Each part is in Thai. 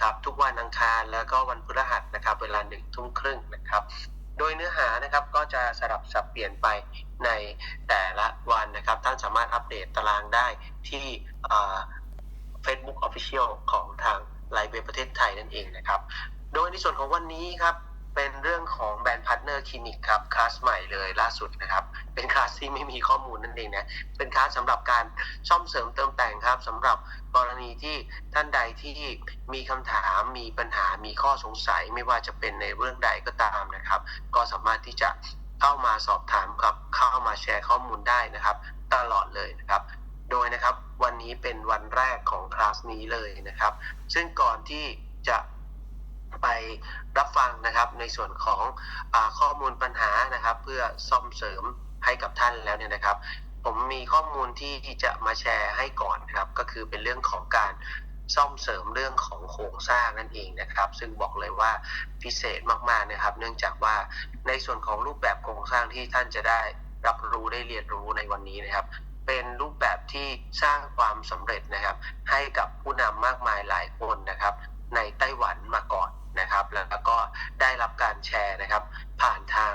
ครับ ทุกวันอังคารแล้วก็วันพฤหัสนะครับ เวลาหนึ่งทุ่มครึ่งนะครับ โดยเนื้อหานะครับก็จะสลับสับเปลี่ยนไปในแต่ละวันนะครับท่านสามารถอัปเดตตารางได้ที่เฟซบุ๊กออฟฟิเชียลของทางไลฟ์เว็บประเทศไทยนั่นเองนะครับ โดยในส่วนของวันนี้ครับ เป็นเรื่องของแบรนด์พาร์ทเนอร์คลินิกครับคลาสใหม่เลยล่าสุดนะครับ เป็นคลาสที่ไม่มีข้อมูลนั่นเองนะเป็นคลาสสำหรับการซ่อมเสริมเติมแต่งครับสำหรับกรณีที่ท่านใดที่มีคำถามมีปัญหามีข้อสงสัยไม่ว่าจะเป็นในเรื่องใดก็ตามนะครับ ก็สามารถที่จะเข้ามาสอบถามครับเข้ามาแชร์ข้อมูลได้นะครับ ตลอดเลยนะครับ โดยนะครับวันนี้เป็นวันแรกของคลาสนี้เลยนะครับ ซึ่งก่อนที่จะ ไปรับฟังนะครับในส่วนของอข้อมูลปัญหานะครับ เพื่อซ่อมเสริมให้กับท่านแล้วเนี่ยนะครับ ผมมีข้อมูลที่จะมาแชร์ให้ก่อนนครับ ก็คือเป็นเรื่องของการซ่อมเสริมเรื่องของโครงสร้างนั่นเองนะครับ ซึ่งบอกเลยว่าพิเศษมากๆนะครับ เนื่องจากว่าในส่วนของรูปแบบโครงสร้างที่ท่านจะได้รับรู้ได้เรียนรู้ในวันนี้นะครับ เป็นรูปแบบที่สร้างความสำเร็จนะครับ ให้กับผู้นำมากมายหลายคนนะครับ ในไต้หวันมาก่อน นะครับ แล้วก็ได้รับการแชร์นะครับ ผ่านทาง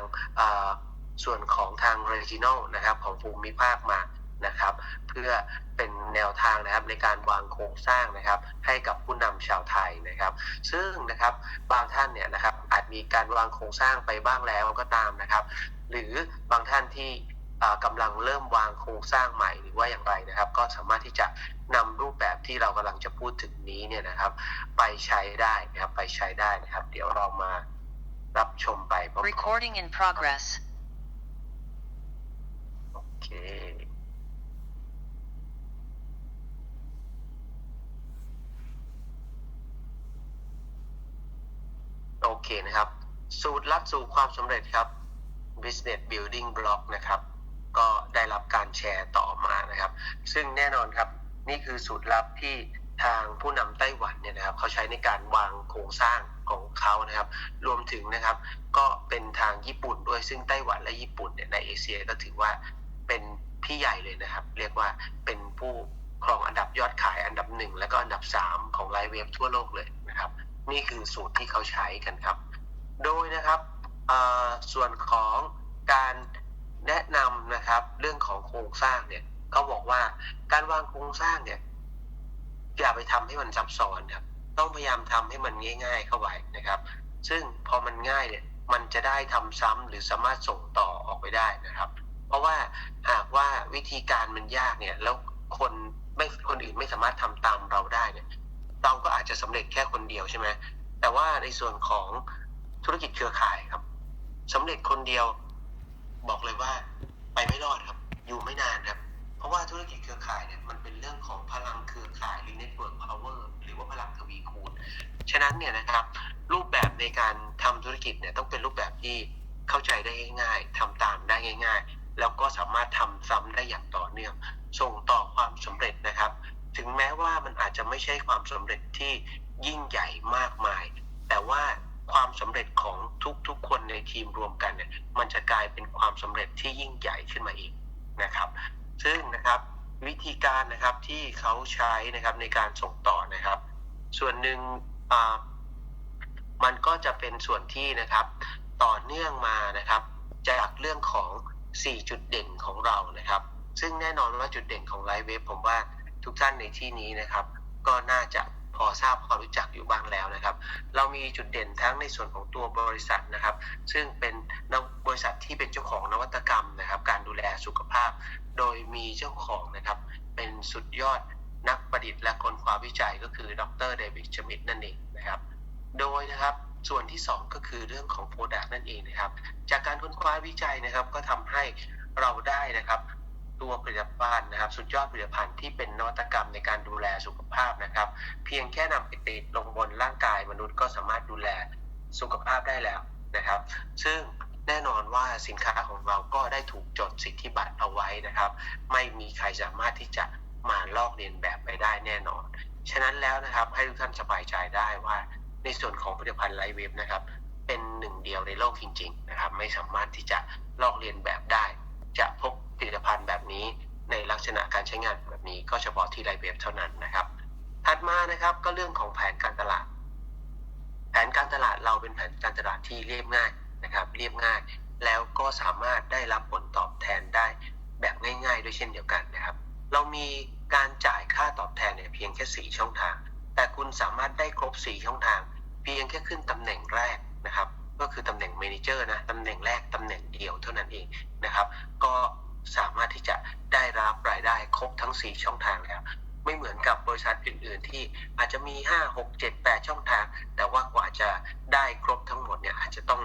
ส่วนของทาง regional นะครับของภูมิภาคมานะครับ เพื่อเป็นแนวทางนะครับในการวางโครงสร้างนะครับ ให้กับผู้นำชาวไทยนะครับ ซึ่งนะครับบางท่านเนี่ยนะครับอาจมีการวางโครงสร้างไปบ้างแล้วก็ตามนะครับ หรือบางท่านที่ กำลังเริ่มวางโครงสร้างใหม่หรือว่าอย่างไรนะครับ ก็สามารถที่จะนำรูปแบบที่เรากำลังจะพูดถึงนี้เนี่ยนะครับ ไปใช้ได้นะครับไปใช้ได้นะครับ เดี๋ยวเรามารับชมไปพร้อมๆ Recording in progress. โอเค โอเคนะครับ สูตรลัดสู่ความสำเร็จครับ business building block นะครับ ก็ได้รับการแชร์ต่อมานะครับ ซึ่งแน่นอนครับนี่คือสูตรลับที่ทางผู้นำไต้หวันเนี่ยนะครับเขาใช้ในการวางโครงสร้างของเขานะครับ รวมถึงนะครับก็เป็นทางญี่ปุ่นด้วยซึ่งไต้หวันและญี่ปุ่นเนี่ยในเอเชียก็ถือว่าเป็นพี่ใหญ่เลยนะครับ เรียกว่าเป็นผู้ครองอันดับยอดขายอันดับหนึ่งและก็อันดับสามของไลฟ์เวฟทั่วโลกเลยนะครับ นี่คือสูตรที่เขาใช้กันครับ โดยนะครับส่วนของการ แนะนำนะครับ เรื่องของโครงสร้างเนี่ยเขาบอกว่าการวางโครงสร้างเนี่ยอย่าไปทำให้มันซับซ้อนครับ ต้องพยายามทำให้มันง่าย ๆ เข้าไว้นะครับ ซึ่งพอมันง่ายเนี่ยมันจะได้ทำซ้ำหรือสามารถส่งต่อออกไปได้นะครับ เพราะว่าหากว่าวิธีการมันยากเนี่ยแล้วคนไม่คนอื่นไม่สามารถทำตามเราได้เนี่ยเราก็อาจจะสำเร็จแค่คนเดียวใช่ไหมแต่ว่าในส่วนของธุรกิจเครือข่ายครับสำเร็จคนเดียว บอกเลยว่าไปไม่รอดครับ อยู่ไม่นานครับ เพราะว่าธุรกิจเครือข่ายเนี่ยมันเป็นเรื่องของพลังเครือข่ายหรือ network power หรือว่าพลังทวีคูณ ฉะนั้นเนี่ยนะครับ รูปแบบในการทำธุรกิจเนี่ยต้องเป็นรูปแบบที่เข้าใจได้ง่ายๆทำตามได้ง่าย ๆ แล้วก็สามารถทำซ้ำได้อย่างต่อเนื่องส่งต่อความสำเร็จนะครับ ถึงแม้ว่ามันอาจจะไม่ใช่ความสำเร็จที่ยิ่งใหญ่มากมาย แต่ว่าความสำเร็จของทุกๆคน ในทีมรวมกันเนี่ยมันจะกลายเป็นความสำเร็จที่ยิ่งใหญ่ขึ้นมาอีกนะครับ ซึ่งนะครับวิธีการนะครับที่เขาใช้นะครับในการส่งต่อนะครับ ส่วนหนึ่งมันก็จะเป็นส่วนที่นะครับต่อเนื่องมานะครับ จากเรื่องของ 4 จุดเด่นของเรานะครับ ซึ่งแน่นอนว่าจุดเด่นของไลฟ์เว็บผมว่าทุกท่านในที่นี้นะครับ ก็น่าจะ พอทราบพอรู้จักอยู่บ้างแล้วนะครับ เรามีจุดเด่นทั้งในส่วนของตัวบริษัทนะครับ ซึ่งเป็นบริษัทที่เป็นเจ้าของนวัตกรรมนะครับ การดูแลสุขภาพ โดยมีเจ้าของนะครับ เป็นสุดยอดนักประดิษฐ์และคนคว้าวิจัยก็คือ ดรเดวิดชมิดนั่นเองนะครับ โดยนะครับส่วนที่ 2 ก็คือเรื่องของ Product นั่นเองนะครับ จากการค้นคว้าวิจัยนะครับก็ทำให้เราได้นะครับ ตัวผลิตภัณฑ์นะครับ สุดยอดผลิตภัณฑ์ที่เป็นนวัตกรรมในการดูแลสุขภาพนะครับ เพียงแค่นำไปติดลงบนร่างกายมนุษย์ก็สามารถดูแลสุขภาพได้แล้วนะครับ ซึ่งแน่นอนว่าสินค้าของเราก็ได้ถูกจดสิทธิบัตรเอาไว้นะครับ ไม่มีใครสามารถที่จะมาลอกเลียนแบบไปได้แน่นอน ฉะนั้นแล้วนะครับให้ทุกท่านสบายใจได้ว่าในส่วนของผลิตภัณฑ์ไลฟ์เวฟนะครับ เป็นหนึ่งเดียวในโลกจริง ๆ นะครับ ไม่สามารถที่จะลอกเลียนแบบได้ จะพบ ลิตภัณฑ์แบบนี้ ในลักษณะการใช้งานแบบนี้ก็เฉพาะที่ไลเวฟเท่านั้นนะครับ ถัดมานะครับก็เรื่องของแผนการตลาด แผนการตลาดเป็นแผนการตลาดที่เรียบง่ายนะครับ เรียบง่าย แล้วก็สามารถได้รับผลตอบแทนได้แบบง่าย ๆ ด้วยเช่นเดียวกันนะครับ เรามีการจ่ายค่าตอบแทนเนี่ยเพียงแค่ 4 ช่องทาง แต่คุณสามารถได้ครบ 4 ช่องทาง เพียงแค่ขึ้นตำแหน่งแรกนะครับ ก็คือตำแหน่งเมนเจอร์นะตำแหน่งแรกตำแหน่งเดียวเท่านั้นเองนะครับ ก็สามารถที่จะได้รับรายได้ ครบทั้ง4ช่องทางแล้ว ไม่เหมือนกับบริษัทอื่น ๆ ที่อาจจะมี5 6 7 8ช่องทาง แต่ว่ากว่าจะได้ครบทั้งหมดเนี่ยอาจจะต้อง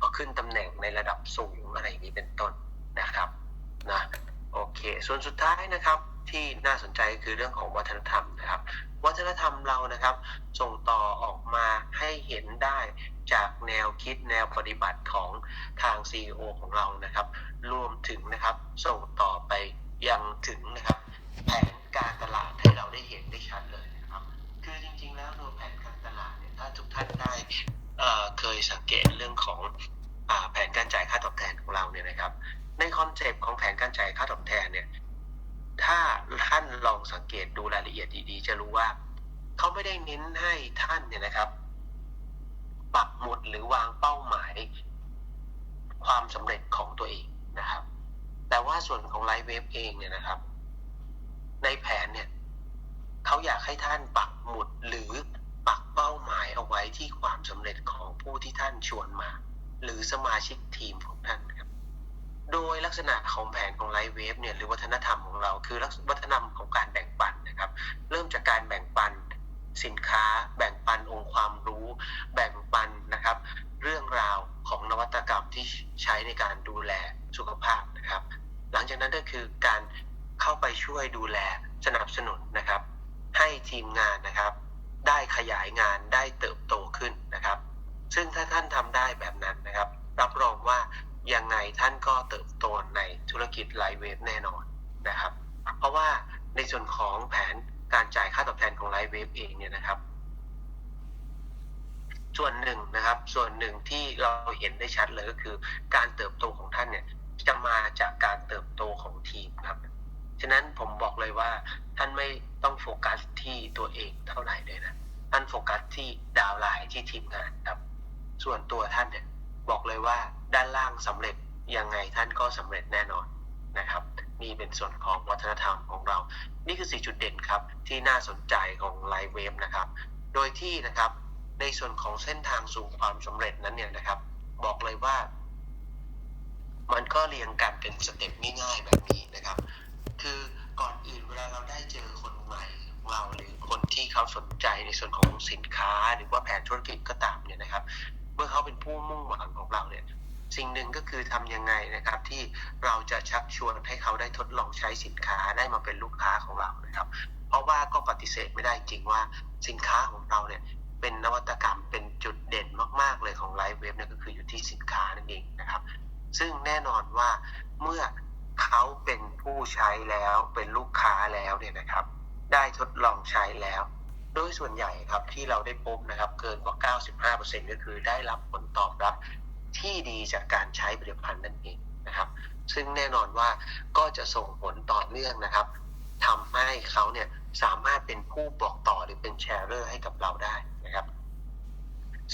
อขึ้นตำแหน่งในระดับสูงอะไรอย่างนี้เป็นต้นนะครับนะโอเค ส่วนสุดท้ายนะครับที่น่าสนใจคือเรื่องของวัฒนธรรมนะครับ วัฒนธรรมเรานะครับ ส่งต่อออกมาให้เห็นได้จากแนวคิดแนวปฏิบัติของทาง CEO ของเรานะครับ รวมถึงนะครับ ส่งต่อไปยังถึงนะครับ แผนการตลาดให้เราได้เห็นได้ชัดเลยนะครับ คือจริง ๆ แล้วตัวแผนการตลาดเนี่ยถ้าทุกท่านได้เคยสังเกตเรื่องของอแผนการจ่ายค่าตอบแทนของเราเนี่ยนะครับ ในคอนเซปต์ของแผนการจ่ายค่าตอบแทนเนี่ยถ้าท่านลองสังเกตดูรายละเอียดดีๆ จะรู้ว่าเขาไม่ได้เน้นให้ท่านเนี่ยนะครับ ปักหมุดหรือวางเป้าหมาย ความสำเร็จของตัวเองนะครับ แต่ว่าส่วนของไลฟ์เวฟเองเนี่ยนะครับ ในแผนเนี่ยเขาอยากให้ท่านปักหมุดหรือปักเป้าหมายเอาไว้ที่ความสำเร็จของผู้ที่ท่านชวนมา หรือสมาชิกทีมของท่านครับ โดยลักษณะของแผนของไลฟ์เวฟเนี่ยหรือวัฒนธรรมของเราคือลักษวัฒนธรรมของการแบ่งปันนะครับ เริ่มจากการแบ่งปันสินค้า แบ่งปันองค์ความรู้ แบ่งปันนะครับ เรื่องราวของนวัตกรรมที่ใช้ในการดูแลสุขภาพนะครับ หลังจากนั้นก็คือการ เข้าไปช่วยดูแลสนับสนุนนะครับ ให้ทีมงานนะครับ ได้ขยายงานได้เติบโตขึ้นนะครับ ซึ่งถ้าท่านทำได้แบบนั้นนะครับ รับรองว่ายังไงท่านก็เติบโตในธุรกิจไลฟ์เวฟแน่นอนนะครับ เพราะว่าในส่วนของแผนการจ่ายค่าตอบแทนของไลฟ์เวฟเองเนี่ยนะครับ ส่วนหนึ่งนะครับ ส่วนหนึ่งที่เราเห็นได้ชัดเลยก็คือ การเติบโตของท่านเนี่ยจะมาจากการเติบโตของทีมครับ ฉะนั้นผมบอกเลยว่าท่านไม่ต้องโฟกัสที่ตัวเองเท่าไหร่เลยนะ ท่านโฟกัสที่ดาวไลน์ที่ทีมงานครับ ส่วนตัวท่านเนี่ยบอกเลยว่าด้านล่างสำเร็จยังไงท่านก็สำเร็จแน่นอนนะครับ นี่เป็นส่วนของวัฒนธรรมของเรา นี่คือสี่จุดเด่นครับ ที่น่าสนใจของไลฟ์เวฟนะครับ โดยที่นะครับในส่วนของเส้นทางสู่ความสำเร็จนั้นเนี่ยนะครับ บอกเลยว่า มันก็เรียงกันเป็นสเต็ปง่ายๆแบบนี้นะครับ คือก่อนอื่นเวลาเราได้เจอคนใหม่เราหรือคนที่เขาสนใจในส่วนของสินค้าหรือว่าแผนธุรกิจก็ตามเนี่ยนะครับ เมื่อเขาเป็นผู้มุ่งหวังของเราเนี่ยสิ่งหนึ่งก็คือทำยังไงนะครับ ที่เราจะชักชวนให้เขาได้ทดลองใช้สินค้าได้มาเป็นลูกค้าของเรานะครับ เพราะว่าก็ปฏิเสธไม่ได้จริงว่าสินค้าของเราเนี่ยเป็นนวัตกรรมเป็นจุดเด่นมาก ๆ เลยของไลฟ์เว็บเนี่ยก็คืออยู่ที่สินค้านั่นเองนะครับ ซึ่งแน่นอนว่าเมื่อ เขาเป็นผู้ใช้แล้วเป็นลูกค้าแล้วเนี่ยนะครับ ได้ทดลองใช้แล้ว โดยส่วนใหญ่ครับที่เราได้พบนะครับเกินกว่า 95%ก็คือได้รับผลตอบรับที่ดีจากการใช้ผลิตภัณฑ์นั่นเองนะครับ ซึ่งแน่นอนว่าก็จะส่งผลต่อเนื่องนะครับทำให้เขาเนี่ยสามารถเป็นผู้บอกต่อหรือเป็นแชร์เรอร์ให้กับเราได้นะครับ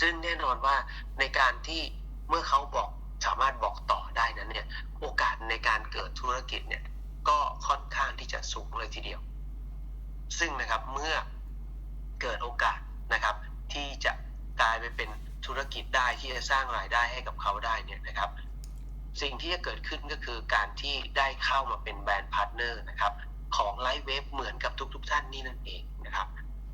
ซึ่งแน่นอนว่าในการที่เมื่อเขาบอก สามารถบอกต่อได้นั้นเนี่ยโอกาสในการเกิดธุรกิจเนี่ยก็ค่อนข้างที่จะสูงเลยทีเดียว ซึ่งนะครับเมื่อเกิดโอกาสนะครับ ที่จะกลายไปเป็นธุรกิจได้ที่จะสร้างรายได้ให้กับเขาได้เนี่ยนะครับ สิ่งที่จะเกิดขึ้นก็คือการที่ได้เข้ามาเป็นแบรนด์พาร์ทเนอร์นะครับ ของไลฟ์เวฟเหมือนกับทุก ๆ ท่านนี่นั่นเองนะครับ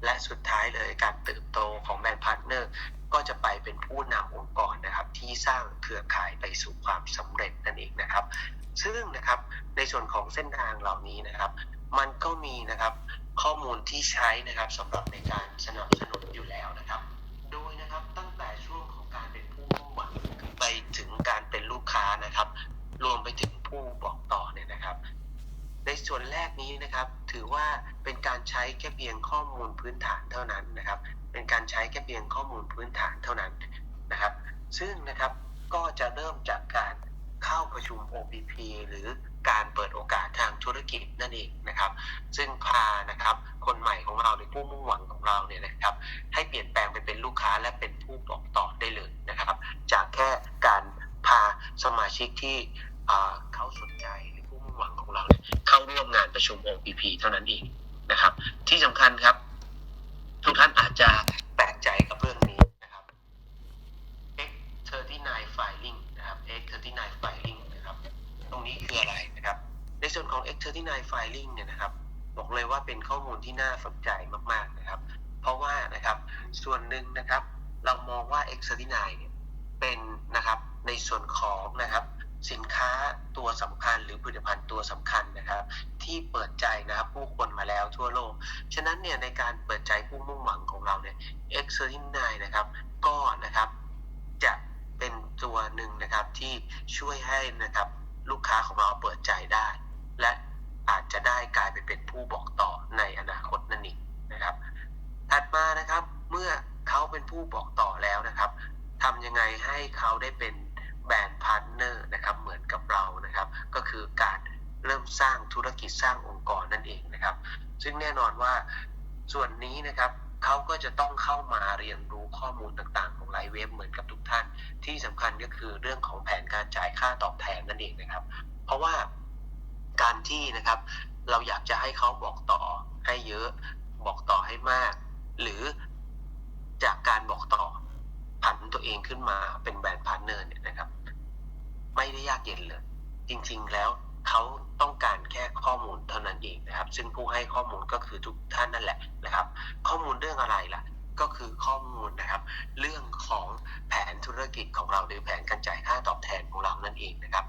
และสุดท้ายเลยการเติบโตของแบรนด์พาร์ทเนอร์ก็จะไปเป็นผู้นำองค์กรนะครับ ที่สร้างเครือข่ายไปสู่ความสำเร็จนั่นเองนะครับ ซึ่งนะครับในส่วนของเส้นทางเหล่านี้นะครับ มันก็มีนะครับข้อมูลที่ใช้นะครับสำหรับในการสนับสนุนอยู่แล้วนะครับ โดยนะครับตั้งแต่ช่วงของการเป็นผู้มุ่งหวังไปถึงการเป็นลูกค้านะครับ รวมไปถึงผู้บอกต่อเนี่ยนะครับ ในส่วนแรกนี้นะครับ ถือว่าเป็นการใช้แค่เพียงข้อมูลพื้นฐานเท่านั้นนะครับ เป็นการใช้แค่เพียงข้อมูลพื้นฐานเท่านั้นนะครับ ซึ่งนะครับก็จะเริ่มจากการเข้าประชุม OPP หรือการเปิดโอกาสทางธุรกิจนั่นเองนะครับ ซึ่งพานะครับคนใหม่ของเราในผู้มุ่งหวังของเราเนี่ยนะครับ ให้เปลี่ยนแปลงไปเป็นลูกค้าและเป็นผู้บอกต่อได้เลยนะครับ จากแค่การพาสมาชิกที่เขาสนใจ หวังของเราเนี่ยเข้าร่วมงานประชุม OPP เท่านั้นเองนะครับ ที่สำคัญครับ ทุกท่านอาจจะแปลกใจกับเรื่องนี้นะครับ X39 filing นะครับ X39 filing นะครับ ตรงนี้คืออะไรนะครับ ในส่วนของ X39 filing เนี่ยนะครับ บอกเลยว่าเป็นข้อมูลที่น่าสนใจมากๆนะครับ เพราะว่านะครับส่วนหนึ่งนะครับ เรามองว่า X39 เนี่ยเป็นนะครับในส่วนของนะครับ สินค้าตัวสำคัญหรือผลิตภัณฑ์ตัวสำคัญนะครับ ที่เปิดใจนะครับผู้คนมาแล้วทั่วโลก ฉะนั้นเนี่ยในการเปิดใจผู้มุ่งหวังของเราเนี่ย X39 นะครับ ก็นะครับจะเป็นตัวหนึ่งนะครับที่ช่วยให้นะครับลูกค้าของเราเปิดใจได้ และอาจจะได้กลายไปเป็นผู้บอกต่อในอนาคตนั่นเองนะครับ ถัดมานะครับเมื่อเขาเป็นผู้บอกต่อแล้วนะครับทำยังไงให้เขาได้เป็น แบรนด์พาร์ทเนอร์นะครับเหมือนกับเรานะครับ ก็คือการเริ่มสร้างธุรกิจสร้างองค์กรนั่นเองนะครับ ซึ่งแน่นอนว่าส่วนนี้นะครับเขาก็จะต้องเข้ามาเรียนรู้ข้อมูลต่างๆ ของไลฟ์เว็บเหมือนกับทุกท่าน ที่สำคัญก็คือเรื่องของแผนการจ่ายค่าตอบแทนนั่นเองนะครับ เพราะว่าการที่นะครับ เราอยากจะให้เขาบอกต่อให้เยอะบอกต่อให้มาก หรือจากการบอกต่อผันตัวเองขึ้นมาเป็นแบรนด์พาร์เนอร์ เนี่ยนะครับไม่ได้ยากเย็นเลย จริงๆแล้วเขาต้องการแค่ข้อมูลเท่านั้นเองนะครับ ซึ่งผู้ให้ข้อมูลก็คือทุกท่านนั่นแหละนะครับ ข้อมูลเรื่องอะไรล่ะ ก็คือข้อมูลนะครับ เรื่องของแผนธุรกิจของเราหรือแผนการจ่ายค่าตอบแทนของเรานั่นเองนะครับ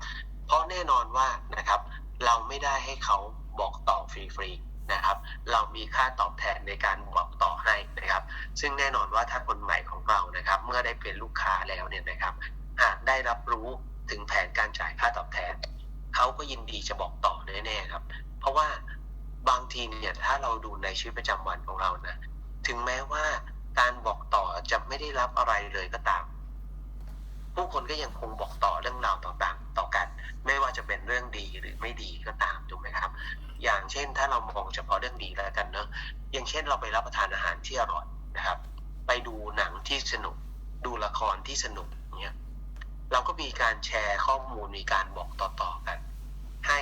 เพราะแน่นอนว่านะครับ เราไม่ได้ให้เขาบอกต่อฟรีๆนะครับ เรามีค่าตอบแทนในการบอกต่อให้นะครับ ซึ่งแน่นอนว่าถ้าคนใหม่ของเรานะครับ เมื่อได้เป็นลูกค้าแล้วเนี่ยนะครับหากได้รับรู้ ถึงแผนการจ่ายค่าตอบแทนเขาก็ยินดีจะบอกต่อแน่ๆครับ เพราะว่าบางทีเนี่ยถ้าเราดูในชีวิตประจำวันของเรานะ ถึงแม้ว่าการบอกต่อจะไม่ได้รับอะไรเลยก็ตาม ผู้คนก็ยังคงบอกต่อเรื่องราวต่างๆ ต่อกัน ไม่ว่าจะเป็นเรื่องดีหรือไม่ดีก็ตามถูกไหมครับ อย่างเช่นถ้าเรามองเฉพาะเรื่องดีแล้วกันเนอะอย่างเช่นเราไปรับประทานอาหารที่อร่อยนะครับ ไปดูหนังที่สนุก ดูละครที่สนุก เราก็มีการแชร์ข้อมูลมีการบอกต่อๆกัน ให้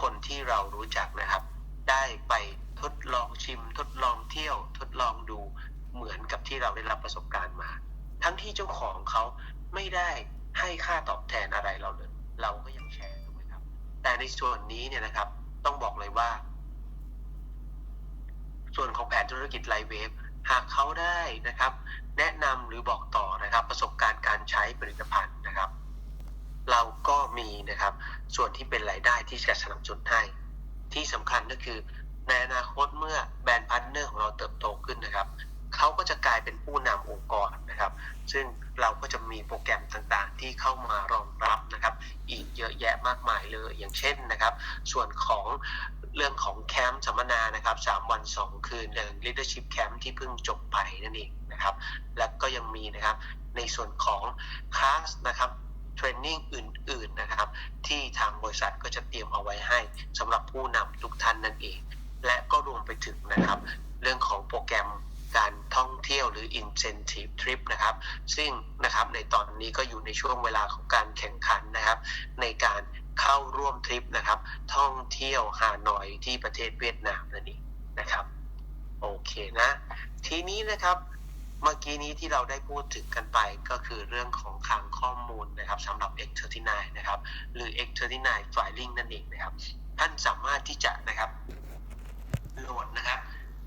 คนที่เรารู้จักนะครับ ได้ไปทดลองชิม ทดลองเที่ยว ทดลองดูเหมือนกับที่เราได้รับประสบการณ์มา ทั้งที่เจ้าของเขาไม่ได้ให้ค่าตอบแทนอะไรเราเลย เราก็ยังแชร์ถูกไหมครับ แต่ในส่วนนี้เนี่ยนะครับ ต้องบอกเลยว่า ส่วนของแผนธุรกิจไลฟ์เวฟ หากเขาได้นะครับแนะนำหรือบอกต่อนะครับประสบการณ์การใช้ผลิตภัณฑ์นะครับ เราก็มีนะครับส่วนที่เป็นรายได้ที่จะสนับสนุนให้ที่สำคัญก็คือ ในอนาคตเมื่อแบรนด์พาร์ทเนอร์ของเราเติบโตขึ้นนะครับเขาก็จะกลายเป็นผู้นำองค์กรนะครับ ซึ่งเราก็จะมีโปรแกรมต่างๆ ที่เข้ามารองรับนะครับ อีกเยอะแยะมากมายเลยอย่างเช่นนะครับ ส่วนของ เรื่องของแคมป์สัมมนานะครับ3วัน2คืนอย่าง leadership camp ที่เพิ่งจบไปนั่นเองนะครับ แล้วก็ยังมีนะครับในส่วนของคลาสนะครับเทรนนิ่งอื่นๆนะครับ ที่ทางบริษัทก็จะเตรียมเอาไว้ให้สำหรับผู้นำทุกท่านนั่นเอง และก็รวมไปถึงนะครับ เรื่องของโปรแกรมการท่องเที่ยวหรือ incentive trip นะครับ ซึ่งนะครับในตอนนี้ก็อยู่ในช่วงเวลาของการแข่งขันนะครับ ในการ เข้าร่วมทริปนะครับ ท่องเที่ยวฮานอยที่ประเทศเวียดนามนั่นเองนะครับ โอเคนะ ทีนี้นะครับเมื่อกี้นี้ที่เราได้พูดถึงกันไปก็คือเรื่องของคลังข้อมูลนะครับสำหรับ X39 นะครับ หรือ X39 Filing นั่นเองนะครับ ท่านสามารถที่จะนะครับโหลดนะครับ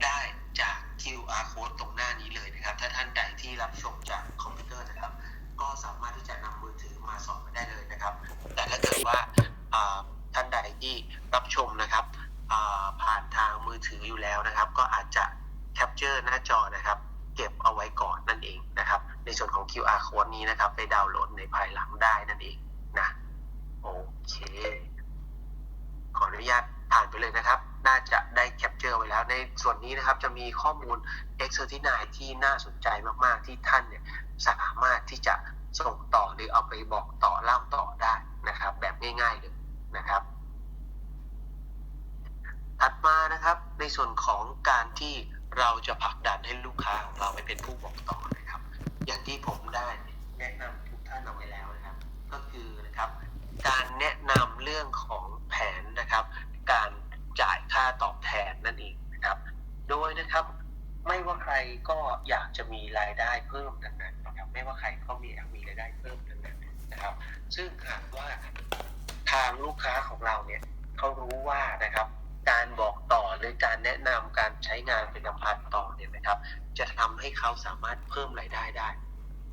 ได้จาก QR code ตรงหน้านี้เลยนะครับ ถ้าท่านใดที่รับชมจากคอมพิวเตอร์นะครับ ก็สามารถที่จะนำมือถือมาส่องได้เลยนะครับ แต่ถ้าเกิดว่าท่านใดที่รับชมนะครับผ่านทางมือถืออยู่แล้วนะครับ ก็อาจจะแคปเจอร์หน้าจอนะครับ เก็บเอาไว้ก่อนนั่นเองนะครับ ในส่วนของ QR code นี้นะครับ ไปดาวน์โหลดในภายหลังได้นั่นเองนะ โอเค ขออนุญาต ผ่านไปเลยนะครับ น่าจะได้แคปเจอร์ไว้แล้ว ในส่วนนี้นะครับจะมีข้อมูล e x e r t i 9ที่น่าสนใจมากๆ ที่ท่านเนี่ยสามารถที่จะส่งต่อหรือเอาไปบอกต่อเล่าต่อได้นะครับ แบบง่ายๆเลยนะครับ ถัดมานะครับในส่วนของการที่เราจะผลักดันให้ลูกค้าของเราไปเป็นผู้บอกต่อนะครับ อย่างที่ผมได้แนะนำทุกท่านเอาไว้แล้วนะครับ ก็คือนะครับ การแนะนำเรื่องของแผนนะครับ การจ่ายค่าตอบแทนนั่นเองนะครับ โดยนะครับไม่ว่าใครก็อยากจะมีรายได้เพิ่มทั้งนั้นนะครับ ไม่ว่าใครก็มีอยากมีรายได้เพิ่มทั้งนั้นนะครับ ซึ่งหากว่าทางลูกค้าของเราเนี่ยเขารู้ว่านะครับ การบอกต่อหรือการแนะนำการใช้งานเป็นพันต่อเนี่ยนะครับ จะทำให้เขาสามารถเพิ่มรายได้ได้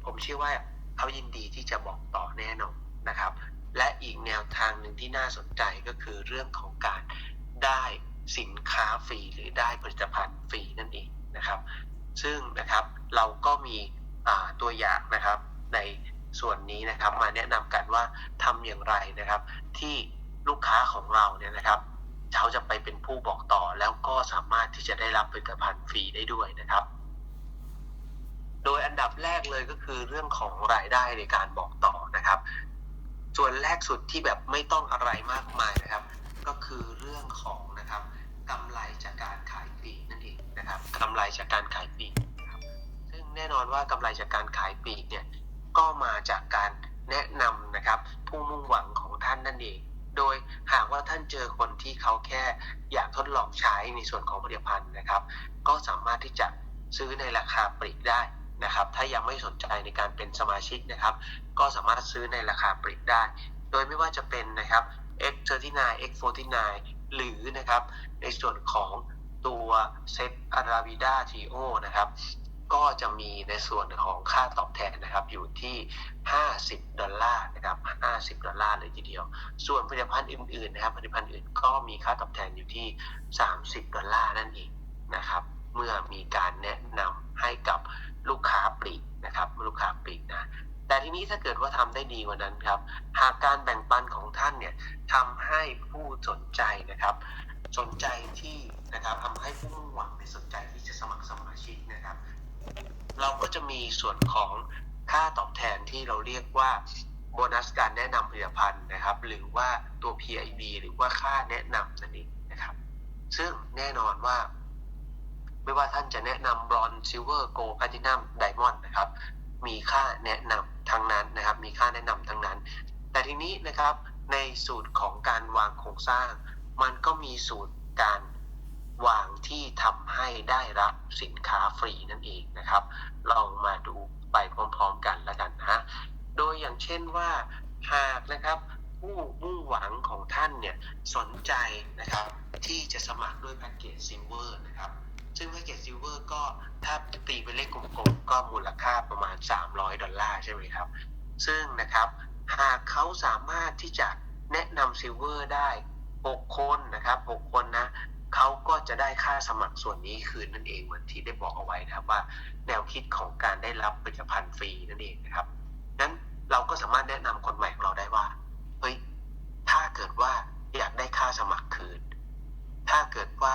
ผมเชื่อว่าเขายินดีที่จะบอกต่อแน่นอนนะครับ และอีกแนวทางหนึ่งที่น่าสนใจก็คือเรื่องของการได้สินค้าฟรีหรือได้ผลิตภัณฑ์ฟรีนั่นเองนะครับ ซึ่งนะครับเราก็มีตัวอย่างนะครับในส่วนนี้นะครับมาแนะนำกันว่าทำอย่างไรนะครับ ที่ลูกค้าของเราเนี่ยนะครับเขาจะไปเป็นผู้บอกต่อแล้วก็สามารถที่จะได้รับผลิตภัณฑ์ฟรีได้ด้วยนะครับ โดยอันดับแรกเลยก็คือเรื่องของรายได้ในการบอกต่อนะครับ ส่วนแรกสุดที่แบบไม่ต้องอะไรมากมายนะครับ ก็คือเรื่องของนะครับกำไรจากการขายปลีกนั่นเองนะครับกำไรจากการขายปลีกนะครับซึ่งแน่นอนว่ากำไรจากการขายปลีกเนี่ยก็มาจากการแนะนำนะครับ ผู้มุ่งหวังของท่านนั่นเอง โดยหากว่าท่านเจอคนที่เขาแค่อยากทดลองใช้ในส่วนของผลิตภัณฑ์นะครับ ก็สามารถที่จะซื้อในราคาปลีกได้ นะครับ ถ้ายังไม่สนใจในการเป็นสมาชิกนะครับ ก็สามารถซื้อในราคาปลีกได้ โดยไม่ว่าจะเป็นนะครับ X39 X49 หรือนะครับในส่วนของตัวเซตอาราบิด้าทีโอนะครับ ก็จะมีในส่วนของค่าตอบแทนนะครับ อยู่ที่ 50 ดอลลาร์นะครับ 50 ดอลลาร์เลยทีเดียว ส่วนผลิตภัณฑ์อื่นๆนะครับผลิตภัณฑ์อื่นก็มีค่าตอบแทนอยู่ที่ 30 ดอลลาร์นั่นเองนะครับ เมื่อมีการแนะนำให้กับ ลูกค้าปลีกนะครับลูกค้าปลีกนะแต่ทีนี้ถ้าเกิดว่าทำได้ดีกว่านั้นครับ หากการแบ่งปันของท่านเนี่ยทำให้ผู้สนใจนะครับ สนใจที่นะครับทำให้ผู้มุ่งหวังในสนใจที่จะสมัครสมาชิกนะครับ เราก็จะมีส่วนของค่าตอบแทนที่เราเรียกว่าโบนัสการแนะนำผลิตภัณฑ์นะครับ หรือว่าตัว PIB หรือว่าค่าแนะนำนั่นเองนะครับ ซึ่งแน่นอนว่า ไม่ว่าท่านจะแนะนำบรอนซิลเวอร์โกล d พ l ตินัมไดมอนด์นะครับ มีค่าแนะนำทั้งนั้นนะครับ มีค่าแนะนำทั้งนั้น แต่ทีนี้นะครับในสูตรของการวางโครงสร้าง มันก็มีสูตรการวางที่ทำให้ได้รับสินค้าฟรีนั่นเองนะครับ ลองมาดูไปพร้อมๆกันแล้วกันนะโดยอย่างเช่นว่าหากนะครับผู้มุ่งหวังของท่านเนี่ยสนใจนะครับที่จะสมัครด้วยแพ็กเกจซิลเวอร์นะครับ ซึ่งแพ็กเกจซิลเวอร์ก็ถ้าตีเป็นเลขกลมๆก็มูลค่าประมาณ 300 ดอลลาร์ใช่ไหมครับ ซึ่งนะครับหากเขาสามารถที่จะแนะนำซิลเวอร์ได้ 6 คนนะครับ 6 คนนะเขาก็จะได้ค่าสมัครส่วนนี้คืนนั่นเองเหมือนที่ได้บอกเอาไว้นะครับว่าแนวคิดของการได้รับผลิตภัณฑ์ฟรีนั่นเองนะครับนั้นเราก็สามารถแนะนำคนใหม่ของเราได้ว่าเฮ้ยถ้าเกิดว่าอยากได้ค่าสมัครคืน ถ้าเกิดว่า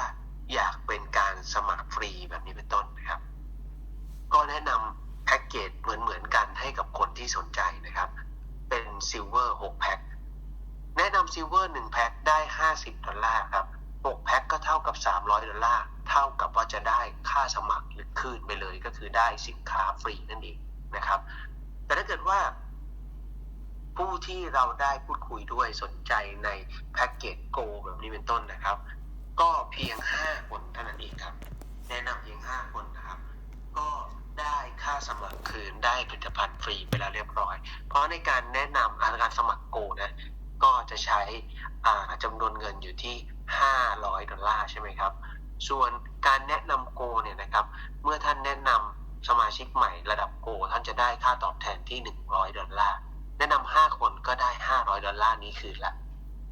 อยากเป็นการสมัครฟรีแบบนี้เป็นต้นนะครับ ก็แนะนำแพ็กเกจเหมือนเหมือนๆกันให้กับคนที่สนใจนะครับ เป็นซิลเวอร์6แพ็คแนะนำซิลเวอร์1แพ็คได้ 50 ดอลลาร์ครับ6แพ็คก็เท่ากับ 300 ดอลลาร์ เท่ากับว่าจะได้ค่าสมัครหรือคืนไปเลยก็คือได้สินค้าฟรีนั่นเองนะครับ แต่ถ้าเกิดว่าผู้ที่เราได้พูดคุยด้วยสนใจในแพ็กเกจโกแบบนี้เป็นต้นนะครับ ก็เพียง 5 คนเท่านั้นเองครับ แนะนำเพียง 5 คนนะครับ ก็ได้ค่าสมัครคืนได้ผลิตภัณฑ์ฟรีไปแล้วเรียบร้อย เพราะในการแนะนำอาการสมัครโกนะก็จะใช้อ่าจำนวนเงินอยู่ที่ 500 ดอลลาร์ใช่ไหมครับ ส่วนการแนะนำโกเนี่ยนะครับ เมื่อท่านแนะนำสมาชิกใหม่ระดับโก ท่านจะได้ค่าตอบแทนที่ 100 ดอลลาร์ แนะนำ5คนก็ได้ 500 ดอลลาร์นี้คืนละ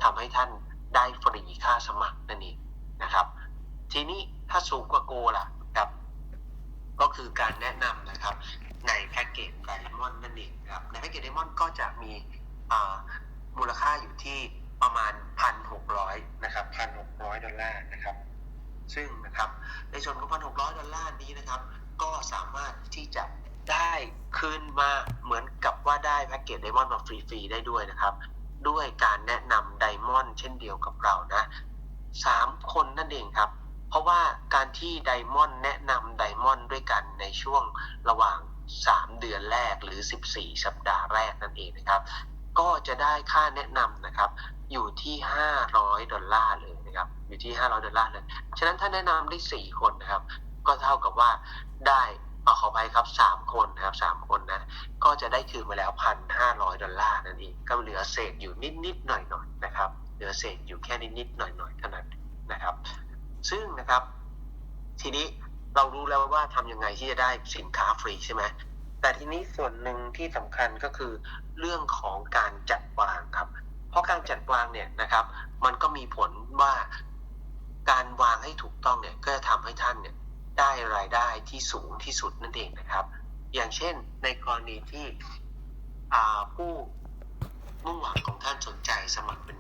ทำให้ท่านได้ฟรีค่าสมัครนั่นเอง นะครับ ทีนี้ถ้าสูงกว่าโกล่ะครับ ก็คือการแนะนำนะครับ ในแพ็กเกจไดมอนด์นั่นเองครับในแพ็กเกจไดมอนด์ก็จะมีมูลค่าอยู่ที่ประมาณ1,600นะครับ1,600ดอลลาร์นะครับ ซึ่งนะครับในส่วนของ1,600ดอลลาร์นี้นะครับ ก็สามารถที่จะได้คืนมาเหมือนกับว่าได้แพ็กเกจไดมอนด์มาฟรีๆได้ด้วยนะครับ ด้วยการแนะนำไดมอนด์เช่นเดียวกับเรานะ สามคนนั่นเองครับ เพราะว่าการที่ไดมอนด์แนะนำไดมอนด์ด้วยกันในช่วงระหว่าง 3 เดือนแรกหรือ 14 สัปดาห์แรกนั่นเองนะครับ ก็จะได้ค่าแนะนำนะครับอยู่ที่ 500 ดอลลาร์เลยนะครับ อยู่ที่ 500 ดอลลาร์เลย ฉะนั้นถ้าแนะนำได้ 4 คนนะครับ ก็เท่ากับว่าได้เออขอไปครับสามคนนะครับสามคนนะ ก็จะได้คืนมาแล้วพันห้าร้อยดอลลาร์นั่นเอง ก็เหลือเศษอยู่นิดนิดๆหน่อยหน่อย ๆนะครับ เหลือเศษอยู่แค่นิดนิดๆหน่อยหน่อยๆเท่านั้นนะครับ ซึ่งนะครับ ทีนี้เรารู้แล้วว่าทำยังไงที่จะได้สินค้าฟรีใช่ไหมแต่ทีนี้ส่วนหนึ่งที่สำคัญก็คือเรื่องของการจัดวางครับ เพราะการจัดวางเนี่ยนะครับ มันก็มีผลว่าการวางให้ถูกต้องเนี่ยก็จะทำให้ท่านเนี่ยได้รายได้ที่สูงที่สุดนั่นเองนะครับ อย่างเช่นในกรณีที่ผู้มุ่งหวังของท่านสนใจสมัครเป็น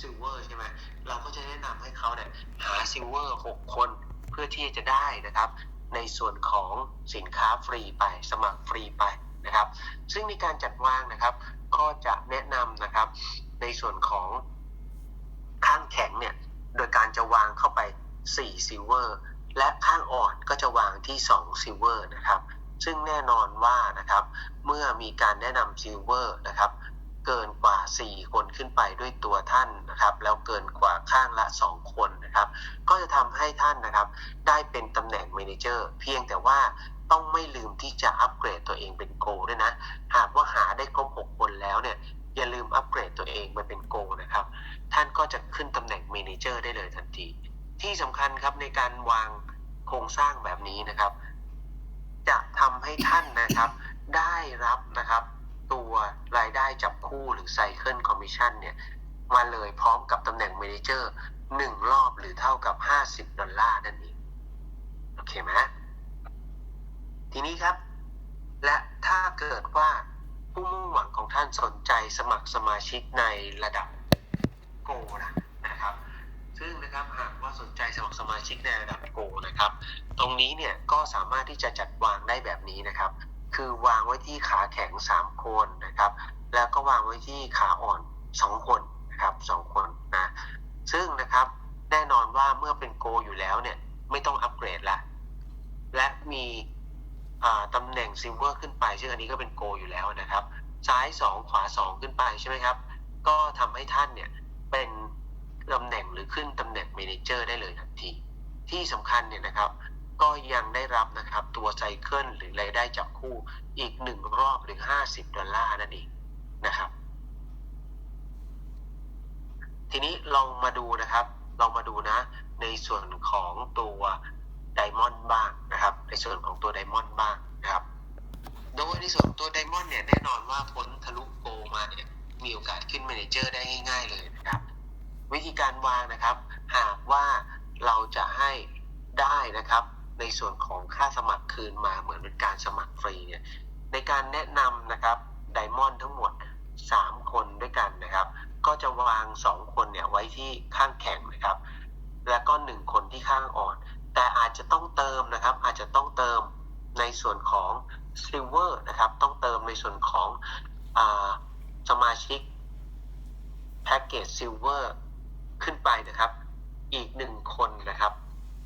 ซิลเวอร์ใช่ไหมเราก็จะแนะนำให้เขาเนี่ยหาซิลเวอร์หกคนเพื่อที่จะได้นะครับ ในส่วนของสินค้าฟรีไปสมัครฟรีไปนะครับ ซึ่งในการจัดวางนะครับ ก็จะแนะนำนะครับ ในส่วนของข้างแข็งเนี่ยโดยการจะวางเข้าไป4ซิลเวอร์และข้างอ่อนก็จะวางที่2ซิลเวอร์นะครับ ซึ่งแน่นอนว่านะครับ เมื่อมีการแนะนำซิลเวอร์นะครับ เกินกว่า 4 คนขึ้นไปด้วยตัวท่านนะครับ แล้วเกินกว่าข้างละ 2 คนนะครับ ก็จะทำให้ท่านนะครับ ได้เป็นตำแหน่งเมนเจอร์เพียงแต่ว่าต้องไม่ลืมที่จะอัปเกรดตัวเองเป็นโกด้วยนะ หากว่าหาได้ครบ 6 คนแล้วเนี่ยอย่าลืมอัปเกรดตัวเองมาเป็นโกนะครับ ท่านก็จะขึ้นตำแหน่งเมนเจอร์ได้เลยทันที ที่สำคัญครับในการวางโครงสร้างแบบนี้นะครับ จะทำให้ท่านนะครับ ได้รับนะครับ ตัวรายได้จับคู่หรือไซเคิลคอมมิชชั่นเนี่ยมาเลยพร้อมกับตำแหน่งเมนเจอร์หนึ่งรอบหรือเท่ากับ50ดอลลาร์นั่นเองโอเคไหมทีนี้ครับ และถ้าเกิดว่าผู้มุ่งหวังของท่านสนใจสมัครสมาชิกในระดับโกนะนะครับ ซึ่งนะครับหากว่าสนใจสมัครสมาชิกในระดับโกนะครับ ตรงนี้เนี่ยก็สามารถที่จะจัดวางได้แบบนี้นะครับ คือวางไว้ที่ขาแข็ง3คนนะครับ แล้วก็วางไว้ที่ขาอ่อน2คนนะครับ2คนนะซึ่งนะครับแน่นอนว่าเมื่อเป็นโกอยู่แล้วเนี่ยไม่ต้องอัปเกรดละและมีตำแหน่งซิลเวอร์ขึ้นไป ซึ่งอันนี้ก็เป็นโกอยู่แล้วนะครับ ซ้าย 2 ขวา 2 ขึ้นไปใช่ไหมครับ ก็ทำให้ท่านเนี่ยเป็นตำแหน่งหรือขึ้นตำแหน่งเมเนเจอร์ได้เลยทันที ที่สำคัญเนี่ยนะครับ ก็ยังได้รับนะครับตัวไซเคิลหรือรายได้จับคู่อีกหนึ่งรอบหรือ 50 ดอลลาร์นั่นเองนะครับ ทีนี้ลองมาดูนะครับลองมาดูนะ ในส่วนของตัวไดมอนด์บ้างนะครับ ในส่วนของตัวไดมอนด์บ้างนะครับ โดยในส่วนตัวไดมอนด์เนี่ยแน่นอนว่าพ้นทะลุโกมาเนี่ยมีโอกาสขึ้นเมเนเจอร์ได้ง่ายๆเลยนะครับ วิธีการวางนะครับ หากว่าเราจะให้ได้นะครับ ในส่วนของค่าสมัครคืนมาเหมือนเป็นการสมัครฟรีเนี่ยในการแนะนำนะครับไดมอนด์ทั้งหมด 3 คนด้วยกันนะครับ ก็จะวาง 2 คนเนี่ยไว้ที่ข้างแข็งนะครับ แล้วก็ 1 คนที่ข้างอ่อน แต่อาจจะต้องเติมนะครับ อาจจะต้องเติมในส่วนของซิลเวอร์นะครับ ต้องเติมในส่วนของอสมาชิกแพ็กเกจซิลเวอร์ขึ้นไปนะครับ อีกหนึ่งคนนะครับ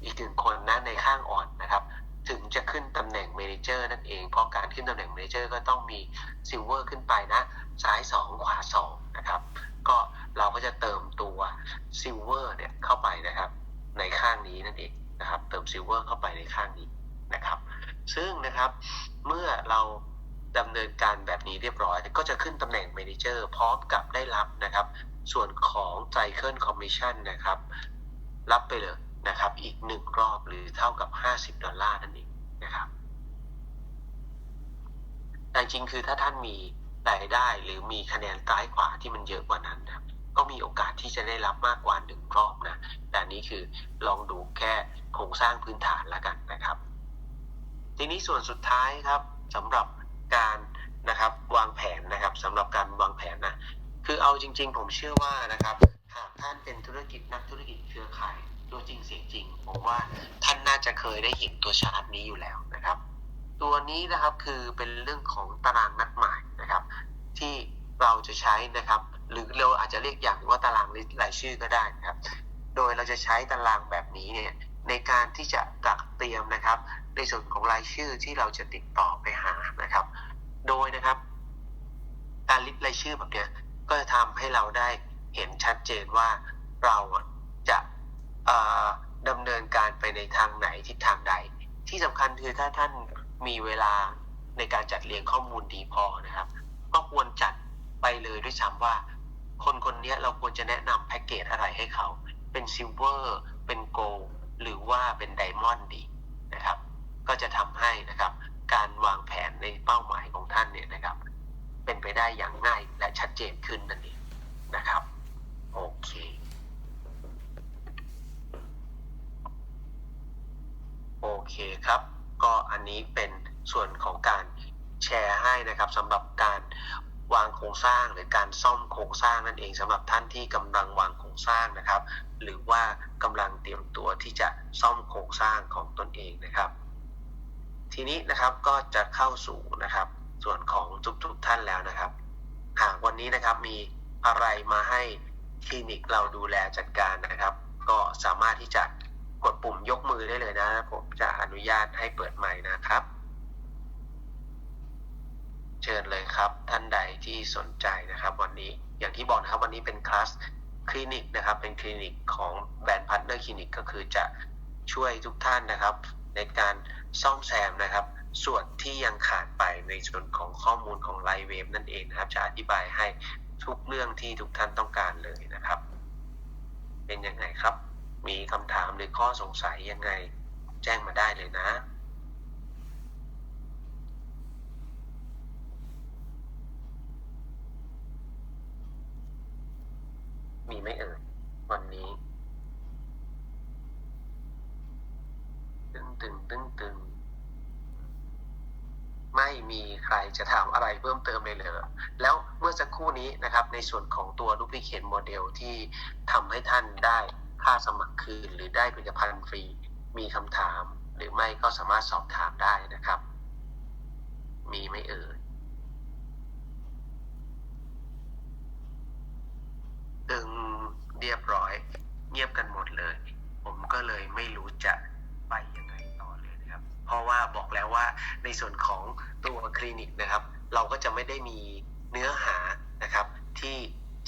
อีกหนึ่งคนนะในข้างอ่อนนะครับ ถึงจะขึ้นตำแหน่งเมนเจอร์นั่นเอง เพราะการขึ้นตำแหน่งเมนเจอร์ก็ต้องมีซิลเวอร์ขึ้นไปนะ ซ้าย 2 ขวา 2 นะครับ ก็เราก็จะเติมตัวซิลเวอร์เนี่ยเข้าไปนะครับ ในข้างนี้นั่นเองนะครับ เติมซิลเวอร์เข้าไปในข้างนี้นะครับ ซึ่งนะครับเมื่อเราดำเนินการแบบนี้เรียบร้อย ก็จะขึ้นตำแหน่งเมนเจอร์พร้อมกับได้รับนะครับ ส่วนของไ y เคิลคอมมิชชั่นนะครับ รับไปเลย นะครับอีกหนึ่งรอบหรือเท่ากับ 50 ดอลลาร์นั่นเองนะครับแต่จริงคือถ้าท่านมีรายได้หรือมีคะแนนซ้ายขวาที่มันเยอะกว่านั้นนะก็มีโอกาสที่จะได้รับมากกว่าหนึ่งรอบนะ แต่นนี้คือลองดูแค่โครงสร้างพื้นฐานแล้วกันนะครับ ทีนี้ส่วนสุดท้ายครับสำหรับการนะครับวางแผนนะครับสำหรับการวางแผนนะคือเอาจริง ๆ ผมเชื่อว่านะครับหากท่านเป็นธุรกิจนักธุรกิจเครือข่าย ตัวจริงเสียงจริงผมว่าท่านน่าจะเคยได้เห็นตัวชาร์ตนี้อยู่แล้วนะครับ ตัวนี้นะครับคือเป็นเรื่องของตารางนัดหมายนะครับ ที่เราจะใช้นะครับ หรือเราอาจจะเรียกอย่างว่าตารางรายชื่อก็ได้นะครับ โดยเราจะใช้ตารางแบบนี้เนี่ยในการที่จะกักเตรียมนะครับ ในส่วนของรายชื่อที่เราจะติดต่อไปหานะครับ โดยนะครับ การลิสต์รายชื่อแบบเนี้ยก็จะทำให้เราได้เห็นชัดเจนว่าเรา ดำเนินการไปในทางไหนทิศทางใด ที่สำคัญคือถ้าท่านมีเวลาในการจัดเรียงข้อมูลดีพอนะครับ ก็ควรจัดไปเลยด้วยซ้ำว่า คนคนนี้เราควรจะแนะนำแพ็กเกจอะไรให้เขา เป็นซิลเวอร์เป็นโกลหรือว่าเป็นไดมอนด์ดีนะครับ ก็จะทำให้นะครับ การวางแผนในเป้าหมายของท่านเนี่ยนะครับ เป็นไปได้อย่างง่ายและชัดเจนขึ้นนั่นเองนะครับ โอเค โอเคครับ ก็อันนี้เป็นส่วนของการแชร์ให้นะครับสำหรับการวางโครงสร้างหรือการซ่อมโครงสร้างนั่นเองสำหรับท่านที่กำลังวางโครงสร้างนะครับ หรือว่ากำลังเตรียมตัวที่จะซ่อมโครงสร้างของตนเองนะครับ ทีนี้นะครับก็จะเข้าสู่นะครับ ส่วนของทุกๆท่านแล้วนะครับ หากวันนี้นะครับมีอะไรมาให้คลินิกเราดูแลจัดการนะครับ ก็สามารถที่จะ กดปุ่มยกมือได้เลยนะ ผมจะอนุญาตให้เปิดไมค์นะครับ เชิญเลยครับท่านใดที่สนใจนะครับ วันนี้อย่างที่บอกนะครับวันนี้เป็นคลาสคลินิกนะครับ เป็นคลินิกของแบรนด์พาร์ทเนอร์คลินิกก็คือจะช่วยทุกท่านนะครับ ในการซ่อมแซมนะครับ ส่วนที่ยังขาดไปในส่วนของข้อมูลของไลเวฟนั่นเองนะครับ จะอธิบายให้ทุกเรื่องที่ทุกท่านต้องการเลยนะครับ เป็นยังไงครับ มีคำถามหรือข้อสงสัยยังไง แจ้งมาได้เลยนะมีไม่เอ่ยวันนี้ ตึงตึงตึงตึงไม่มีใครจะถามอะไรเพิ่มเติมเลยเลยแล้วเมื่อสักครู่นี้นะครับ ในส่วนของตัวรูปลิเคทโมเดลที่ทำให้ท่านได้ ค่าสมัครคืน หรือได้ผลิตภัณฑ์ฟรี มีคำถาม หรือไม่ก็สามารถสอบถามได้นะครับ มีไม่เอ่ยตึงเรียบร้อย เงียบกันหมดเลย ผมก็เลยไม่รู้จะไปยังไงต่อเลยนะครับ เพราะว่าบอกแล้วว่าในส่วนของตัวคลินิกนะครับ เราก็จะไม่ได้มีเนื้อหานะครับ ที่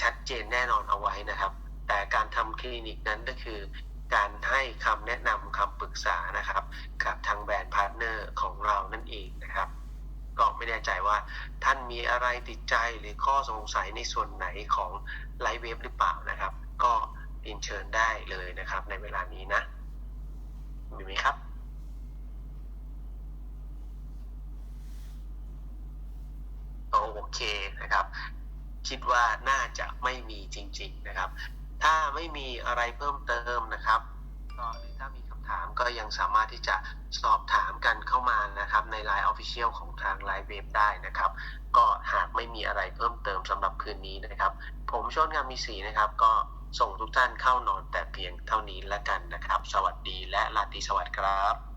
ชัดเจนแน่นอนเอาไว้นะครับ แต่การทำคลินิกนั้นก็คือ การให้คำแนะนำคำปรึกษานะครับ กับทางแบรนด์พาร์ทเนอร์ของเรานั่นเองนะครับ ก็ไม่แน่ใจว่าท่านมีอะไรติดใจหรือข้อสงสัยในส่วนไหนของไลฟ์เว็บหรือเปล่านะครับ ก็เรียนเชิญได้เลยนะครับในเวลานี้นะ มีไหมครับโอเคนะครับ คิดว่าน่าจะไม่มีจริง ๆ นะครับ ถ้าไม่มีอะไรเพิ่มเติมนะครับก็หรือถ้ามีคำถามก็ยังสามารถที่จะสอบถามกันเข้ามานะครับใน Line Official ของทาง Line Web ได้นะครับ ก็หากไม่มีอะไรเพิ่มเติมสำหรับคืนนี้นะครับ ผมชนงามมีสีนะครับ ก็ส่งทุกท่านเข้านอนแต่เพียงเท่านี้แล้วกันนะครับ สวัสดีและราตรีสวัสดิ์ครับ